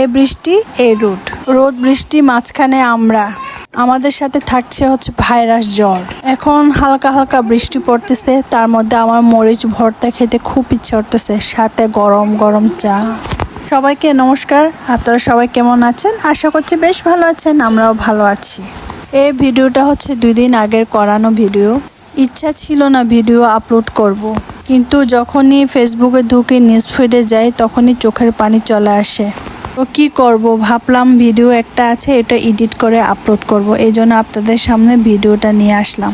এ বৃষ্টি, এ রোদ রোদ, বৃষ্টি, মাঝখানে আমরা। আমাদের সাথে থাকছে হচ্ছে ভাইরাস জ্বর। এখন হালকা হালকা বৃষ্টি পড়তেছে, তার মধ্যে আমার মরিচ ভর্তা খেতে খুব ইচ্ছে করতেছে, সাথে গরম গরম চা। সবাইকে নমস্কার, আপনারা সবাই কেমন আছেন? আশা করছি বেশ ভালো আছেন, আমরাও ভালো আছি। এই ভিডিওটা হচ্ছে দুই দিন আগের করানো ভিডিও। ইচ্ছা ছিল না ভিডিও আপলোড করব। কিন্তু যখনই ফেসবুকে ঢুকে নিউজ ফিডে যাই, তখনই চোখের পানি চলে আসে। তো কি করব? ভাবলাম ভিডিও একটা আছে, এটা এডিট করে আপলোড করব। এই জন্য আপনাদের সামনে ভিডিওটা নিয়ে আসলাম।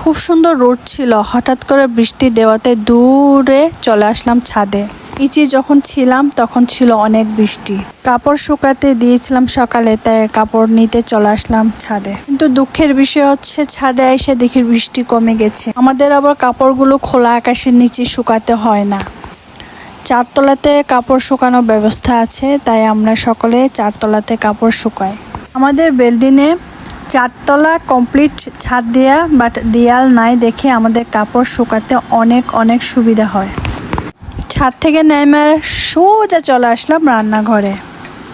খুব সুন্দর রোড ছিল। হঠাৎ করে বৃষ্টি দেওয়াতে দূরে চলে আসলাম ছাদে। নিচে যখন ছিলাম, তখন ছিল অনেক বৃষ্টি। কাপড় শুকাতে দিয়েছিলাম সকালে, তাই কাপড় নিতে চলে আসলাম ছাদে। কিন্তু দুঃখের বিষয় হচ্ছে, ছাদে এসে দেখি বৃষ্টি কমে গেছে। আমাদের আবার কাপড়গুলো খোলা আকাশের নিচে শুকাতে হয় না। চারতলাতে কাপড় শুকানোর ব্যবস্থা আছে, তাই আমরা সকলে চারতলাতে কাপড় শুকাই। আমাদের বিল্ডিংয়ে চারতলা কমপ্লিট ছাদ দেয়া বাট দেয়াল নাই দেখে আমাদের কাপড় শুকাতে অনেক অনেক সুবিধা হয়। ছাদ থেকে নেমে সোজা চলে আসলাম রান্নাঘরে।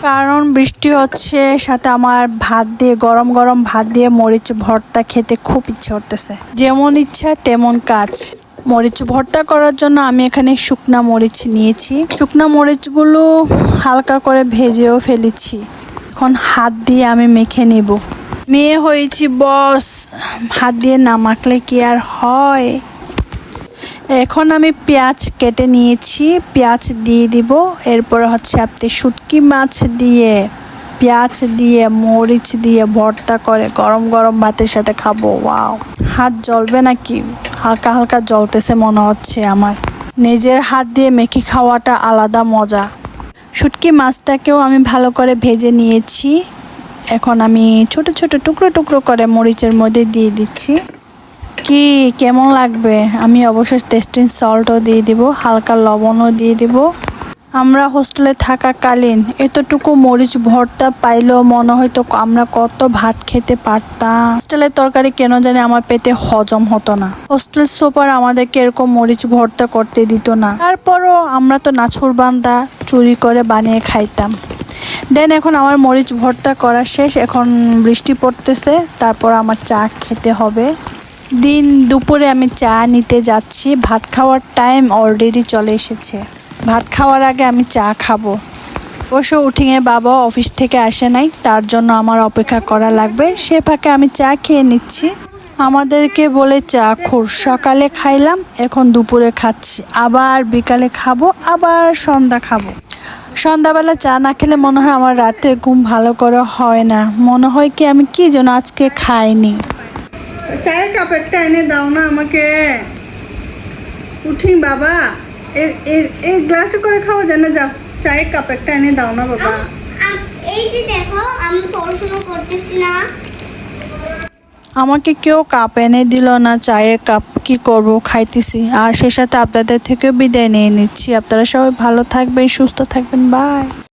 কারণ বৃষ্টি হচ্ছে, সাথে আমার ভাত দিয়ে, গরম গরম ভাত দিয়ে মরিচ ভর্তা খেতে খুব ইচ্ছে করতেছে। যেমন ইচ্ছা, তেমন কাজ। মরিচ ভর্তা করার জন্য আমি এখানে শুকনা মরিচ নিয়েছি। শুকনা মরিচগুলো হালকা করে ভেজেও ফেলেছি। এখন হাত দিয়ে আমি মেখে নিব। মেয়ে হয়েছি বস। হাত দিয়ে না মাখলে কি আর হয়? এখন আমি পেঁয়াজ কেটে নিয়েছি। পেঁয়াজ দিয়ে দিব। এরপর হচ্ছে আপনি শুটকি মাছ দিয়ে, পেঁয়াজ দিয়ে, মরিচ দিয়ে ভর্তা করে গরম গরম ভাতের সাথে খাব। ওয়াও। হাত জ্বলবে নাকি? হালকা হালকা জ্বলতেছে মনে হচ্ছে আমার। নিজের হাত দিয়ে মেখে খাওয়াটা আলাদা মজা। শুটকি মাছটাকেও আমি ভালো করে ভেজে নিয়েছি। এখন আমি ছোট ছোট টুকরো টুকরো করে মরিচের মধ্যে দিয়ে দিচ্ছি। কি, কেমন লাগবে? আমি অবশ্যই টেস্টিং সল্টও দিয়ে দিব, হালকা লবণও দিয়ে দিব। আমরা হোস্টেলে থাকাকালীন এতটুকু মরিচ ভর্তা পাইলেও মনে হয়তো আমরা কত ভাত খেতে পারতাম। হোস্টেলের তরকারি কেন জানি আমার পেটে হজম হতো না। হোস্টেল সুপার আমাদেরকে এরকম মরিচ ভর্তা করতে দিত না। তারপরও আমরা তো নাছুর বান্দা, চুরি করে বানিয়ে খাইতাম। দেন এখন আমার মরিচ ভর্তা করা শেষ, এখন বৃষ্টি পড়তেছে, তারপর আমার চা খেতে হবে। দিন দুপুরে আমি চা নিতে যাচ্ছি, ভাত খাওয়ার টাইম অলরেডি চলে এসেছে। ভাত খাওয়ার আগে আমি চা খাব। অবশ্য উঠিংয়ে বাবা অফিস থেকে আসে নাই, তার জন্য আমার অপেক্ষা করা লাগবে। সে ফাঁকে আমি চা খেয়ে নিচ্ছি। আমাদেরকে বলে চা খুর। সকালে খাইলাম, এখন দুপুরে খাচ্ছি। আবার বিকালে খাব, আবার সন্ধ্যা খাব। সন্ধ্যাবেলা চা না খেলে মনে হয় আমার রাতের ঘুম ভালো করে হয় না। মনে হয় কি আমি কি যেন আজকে খাইনি। চায়ের কাপ একটা এনে দাও না আমাকে। উঠি বাবা। এর এর এই গ্লাসে করে খাওয়া যায় না যাও চায়ের কাপ একটা এনে দাও না বাবা। এই যে দেখো আমি পড়াশোনা করতেছি না। আমাকে কেউ কাপ এনে দিল না চায়ের কাপ কি করব খাইতেছি। আর সে সাথে আপনাদের থেকেও বিদায় নিয়ে নিচ্ছি। আপনারা সবাই ভালো থাকবেন সুস্থ থাকবেন বাই